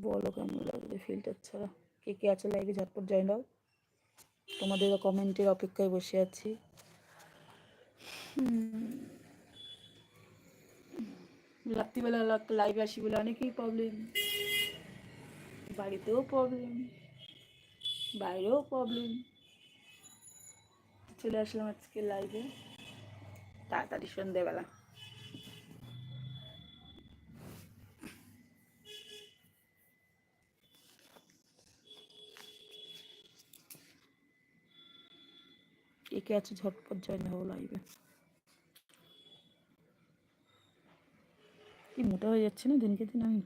বলো কেমন লাগবে ফিল্টার ছাড়া। কে কে আছে লাইভে ঝটপট জয়েন হও। তোমাদের কমেন্টের অপেক্ষায় বসে আছি। রাত্রিবেলা লাইভে আসি বলে অনেকেই প্রবলেম বাড়িতেও প্রবলেম বাইরেও প্রবলেম চলে আসলাম আজকে লাইভে তাড়াতাড়ি একে আছে ঝটপট জয়েন হব লাইভে কি মোটা হয়ে যাচ্ছে না দিনকে দিন আমি?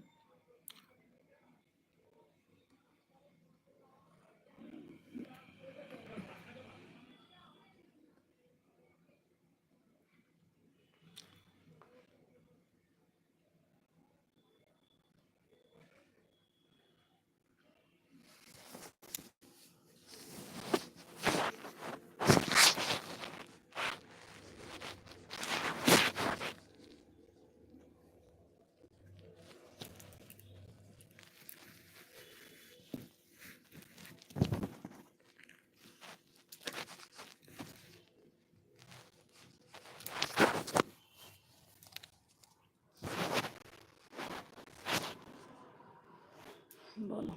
বলো।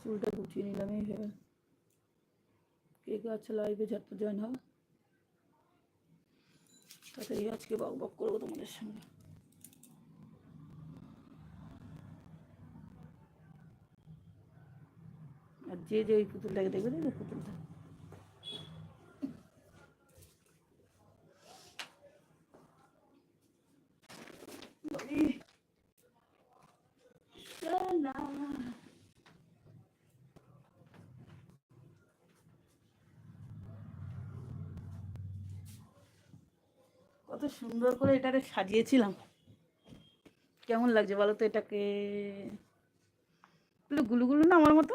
চুলটা গুছিয়ে নিলাম এই ভেবে কে কে আছে লাইভে ঝটপট জয়েন হও। তাড়াতাড়ি আজকে বক বক করব তোমাদের সঙ্গে। আর যে যে ওই পুতুলটাকে দেখবে দেখবে পুতুলটা বাড়ি। না কত সুন্দর করে এটাকে সাজিয়েছিলাম। কেমন লাগছে বলো তো এটাকে? গুলুগুলু না আমার মতো?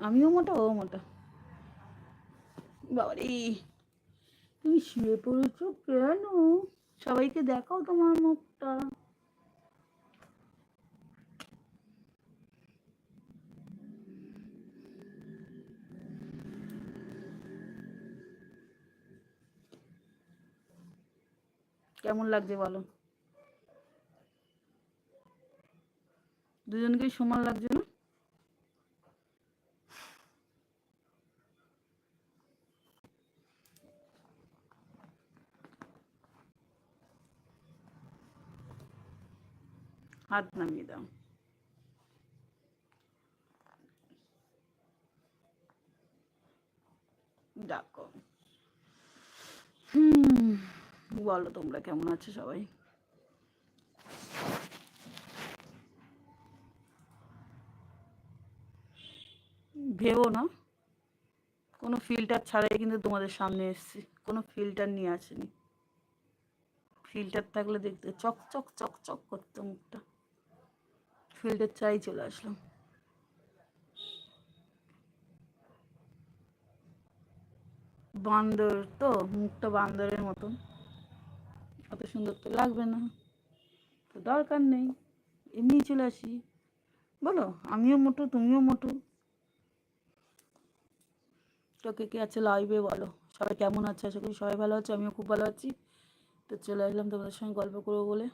আমিও মোটা, ও মোটা। বাবারে, তুমি শুয়ে পড়েছো কেন? সবাইকে দেখাও তোমার মুখটা। কেমন লাগছে বলো? দুজনকেই সমান লাগছে না? হাত নামিয়ে দাও। বলো তোমরা, কেমন আছো সবাই? ভেবো না। কোনো ফিল্টার ছাড়াই কিন্তু তোমাদের সামনে এসেছি। কোনো ফিল্টার নিয়ে আসেনি। ফিল্টার থাকলে দেখতে চক চক চক চক করতো মুখটা। ফিল্টার চাই চলে আসলাম। বান্দর তো, মুখটা বান্দরের মতন। অত সুন্দর তো লাগবে না। তো দরকার নেই, এমনি চলে আসি। বলো, আমিও মোটু, তুমিও মোটু। তো কে কে আছে লাইভে বলো? সবাই কেমন আছে? আশা করি সবাই ভালো আছে, আমিও খুব ভালো আছি। তো চলে আসলাম তোমাদের সঙ্গে গল্প করব বলে।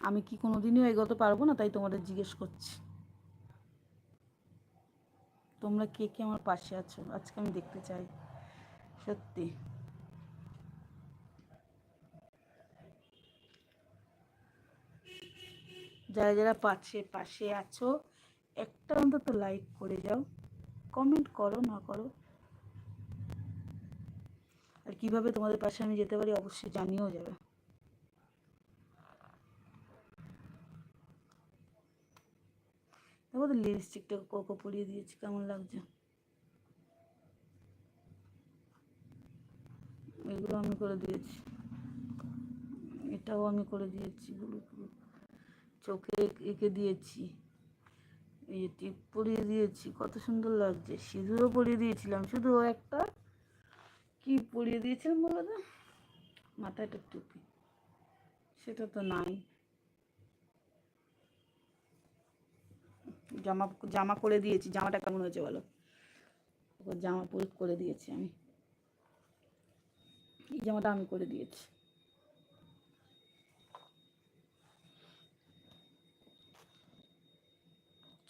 আমি কি কোনো দিনও এগোতে পারব না, তাই তোমাদের জিজ্ঞেস করছি। তোমরা কে কে আমার পাশে আছো? আজকে আমি দেখতে চাই। সত্যি। যারা যারা পাশে পাশে আছো, একটা অন্তত লাইক করে যাও। কমেন্ট করো, না করো। আর কীভাবে তোমাদের পাশে আমি যেতে পারি অবশ্যই জানিয়েও যাবে। দেখো তো লিপস্টিকটা কোকো পরিয়ে দিয়েছি, কেমন লাগছে? এগুলো আমি করে দিয়েছি। এটাও আমি করে দিয়েছি গুলো। চোখে এঁকে দিয়েছি। এই যে টিপ পরিয়ে দিয়েছি, কত সুন্দর লাগছে। সিঁদুরও পরিয়ে দিয়েছিলাম। শুধু একটা? কি পরিয়ে দিয়েছিলাম বলো তো? মাথায় একটা টুপি। সেটা তো নাই। জামা জামা করে দিয়েছি। জামাটা কেমন হয়েছে বলো? জামা পরে করে দিয়েছি আমি। এই জামাটা আমি করে দিয়েছি।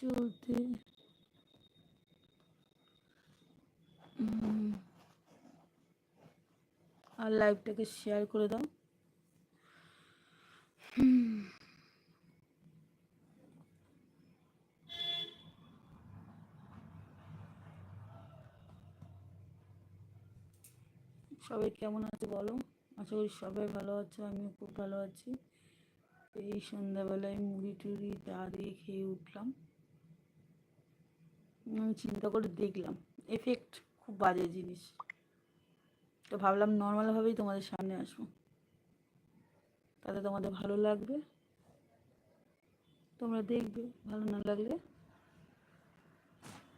চলতে। আর লাইভটাকে শেয়ার করে দাও। সবাই কেমন আছে বলো? আশা করি সবাই ভালো আছো, আমিও খুব ভালো আছি। এই সন্ধ্যাবেলায় মুড়ি টুড়ি চা দিয়ে খেয়ে উঠলাম। আমি চিন্তা করে দেখলাম। এফেক্ট খুব বাজে জিনিস। তো ভাবলাম নর্মালভাবেই তোমাদের সামনে আসব। তাতে তোমাদের ভালো লাগবে। তোমরা দেখবে, ভালো না লাগলে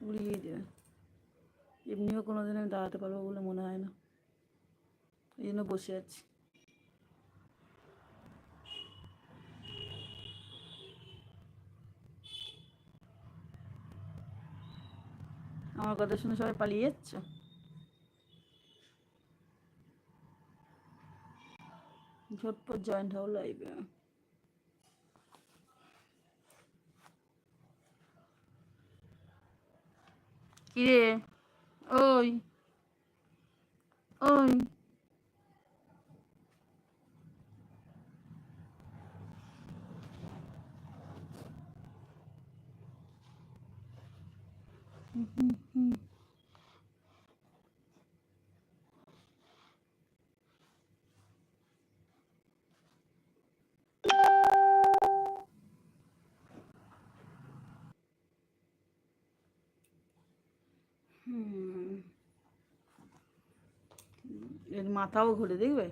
উড়িয়ে দেবে। এমনিও কোনো দিন আমি দাঁড়াতে পারব বলে মনে হয় না। এই জন্য বসে আছি। আমার কথা শুনে সবাই পালিয়ে যাচ্ছ। ঝটপট জয়েন্ট হও কিরে? ওই। ওই। এর মাথাও ঘুরে দেখবে?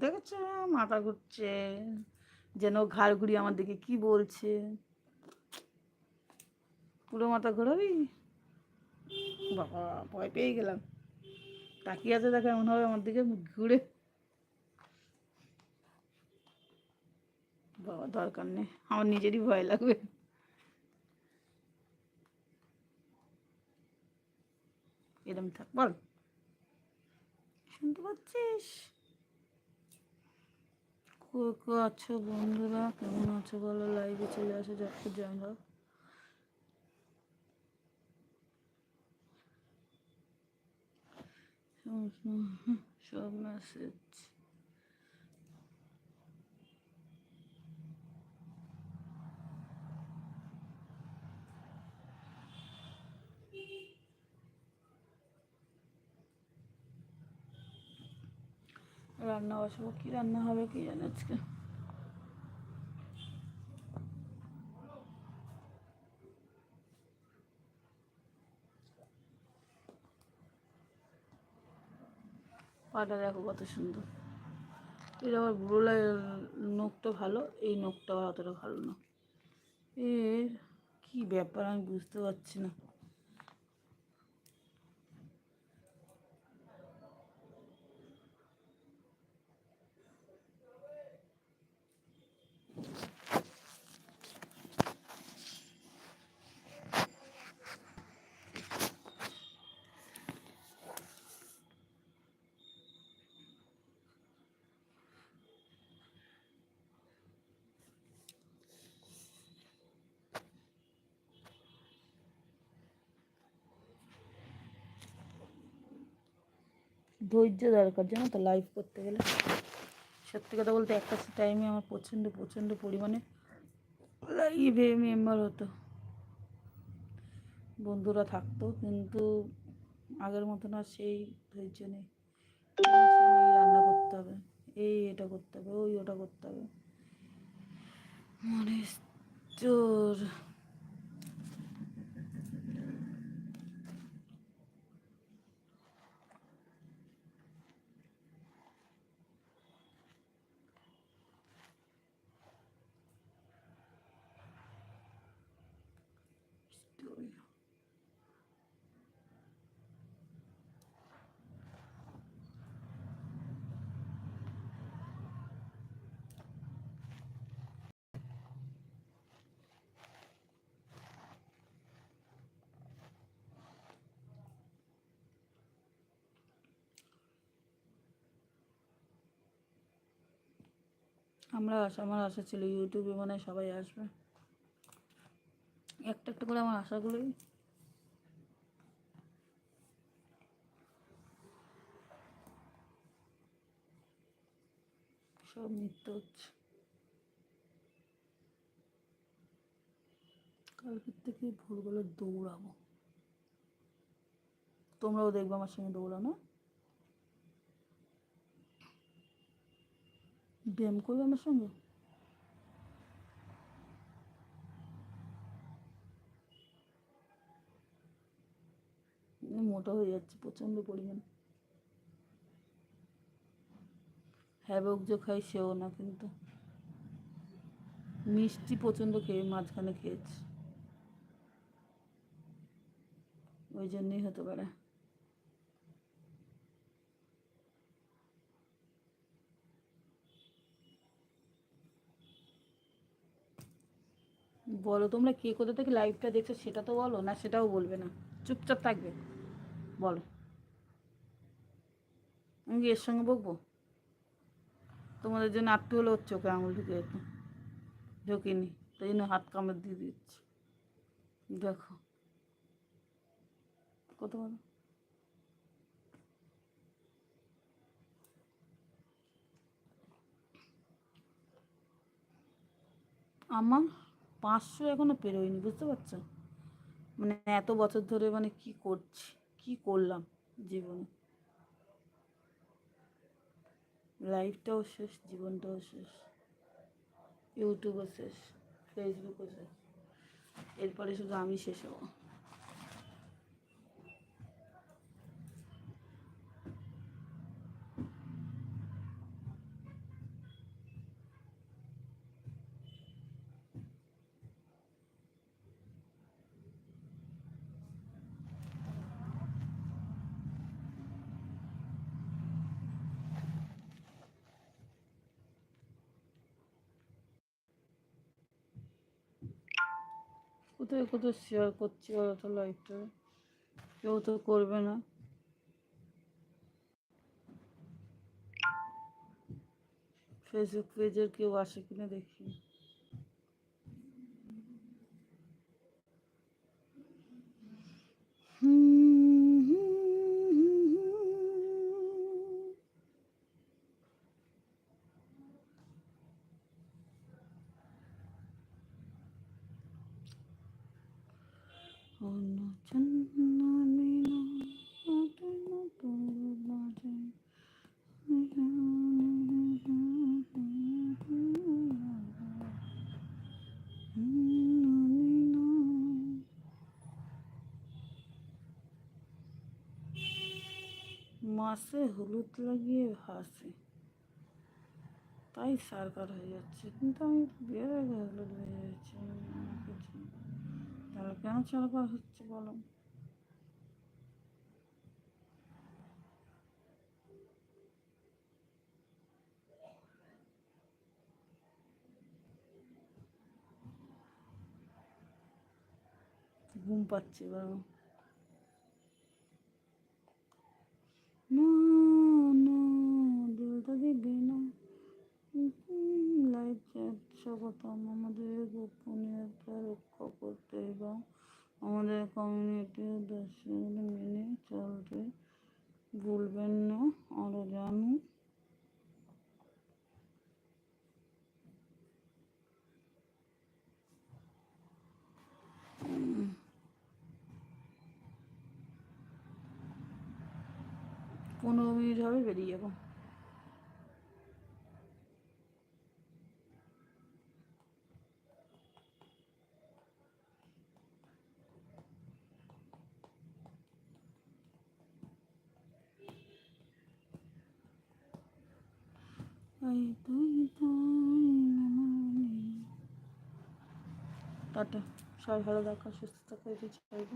দেখেছ, মাথা ঘুরছে। যেন ঘাড় ঘুরিয়ে আমার দিকে কি বলছে। পুরো মাথা ঘোরাবি? বাবা, ভয় পেয়ে গেলাম। তাকিয়ে আছে দেখো এমন হবে আমার দিকে ঘুরে। বাবা, দরকার নেই। আমার নিজেরই ভয় লাগবে। এরম থাক, বল। শুনতে পাচ্ছিস? আছো বন্ধুরা, কেমন আছো বলো? লাইভে চলে আসো যখন জয়েন হোক। সব মেসেজ রান্না বসাবো, কি রান্না হবে কি জানে আজকে? পাটা দেখো কত সুন্দর। এটা আবার বুড়ো নখটা ভালো, এই নখটা অতটা ভালো না। এর কি ব্যাপার আমি বুঝতে পারছি না। ধৈর্য দরকার জানো তো লাইভ করতে গেলে। সত্যি কথা বলতে একটা টাইমে আমার প্রচণ্ড প্রচণ্ড পরিমাণে লাইভে মেম্বার হতো। বন্ধুরা থাকতো, কিন্তু আগের মতন আর সেই ধৈর্য নেই। রান্না করতে হবে, এই এটা করতে হবে, ওই ওটা করতে হবে। মনে চোর। আমরা আমার আশা ছিল ইউটিউবে মানে সবাই আসবে। একটা একটা করে আমার আশাগুলোই। সব মিথ্যে হচ্ছে। কালকের থেকে ভোরবেলা দৌড়াবো। তোমরাও দেখবে আমার সঙ্গে দৌড়ানো। ব্যায়াম করবে আমার সঙ্গে মোটা হয়ে যাচ্ছে প্রচণ্ড পরিমাণ হ্যাবক যে খাই সেও না কিন্তু মিষ্টি প্রচণ্ড খেয়ে মাঝখানে খেয়েছি ওই জন্যই হতে পারে বলো, তোমরা কে, কোথা থেকে লাইভটা দেখছ সেটা তো বলো, না সেটাও বলবে না। চুপচাপ থাকবে, বলো। আমি এর সঙ্গে বকবো? তোমাদের জন্য আটটু হলে ওর চোখে আঙুল ঢুকে যেত। ঢুকিনি, তাই জন্য হাত কামড় দিয়ে দিচ্ছি। দেখো। কত বলো আমার? পাঁচশো এখনও পেরোয়নি, বুঝতে পারছ? মানে এত বছর ধরে মানে কি করছি, কি করলাম জীবনে? লাইফটাও শেষ, জীবনটাও শেষ। ইউটিউবও শেষ ফেসবুকও শেষ। এরপরে শুধু আমি শেষ হব। কোথায় কোথাও শেয়ার করছি ওরা তো লাইফটা কেউ তো করবে না। ফেসবুক পেজের কেউ আসে কিনা দেখি। মাসে হলুদ লাগিয়ে ভাসে। তাই সারকার হয়ে যাচ্ছে। কিন্তু আমি বিয়ের হলুদ হয়ে যাচ্ছি। তাহলে কেন সারকার হচ্ছে বলো? ঘুম পাচ্ছে এবার আমার। না না দিলটা দিবে না লাইভ স্বাগতম আমাদের গোপনীয়তা রক্ষা করতে এবং আমাদের কমিউনিটির দর্শকদের মেনে চলতে ভুলবেন না আরও জানুন। পনেরো মিনিট হবে, বেরিয়ে যাব তাই তুই তাই আমার নেই। টাটা। সবাই ভালো থাকো সুস্থ থাকো এটি চাইব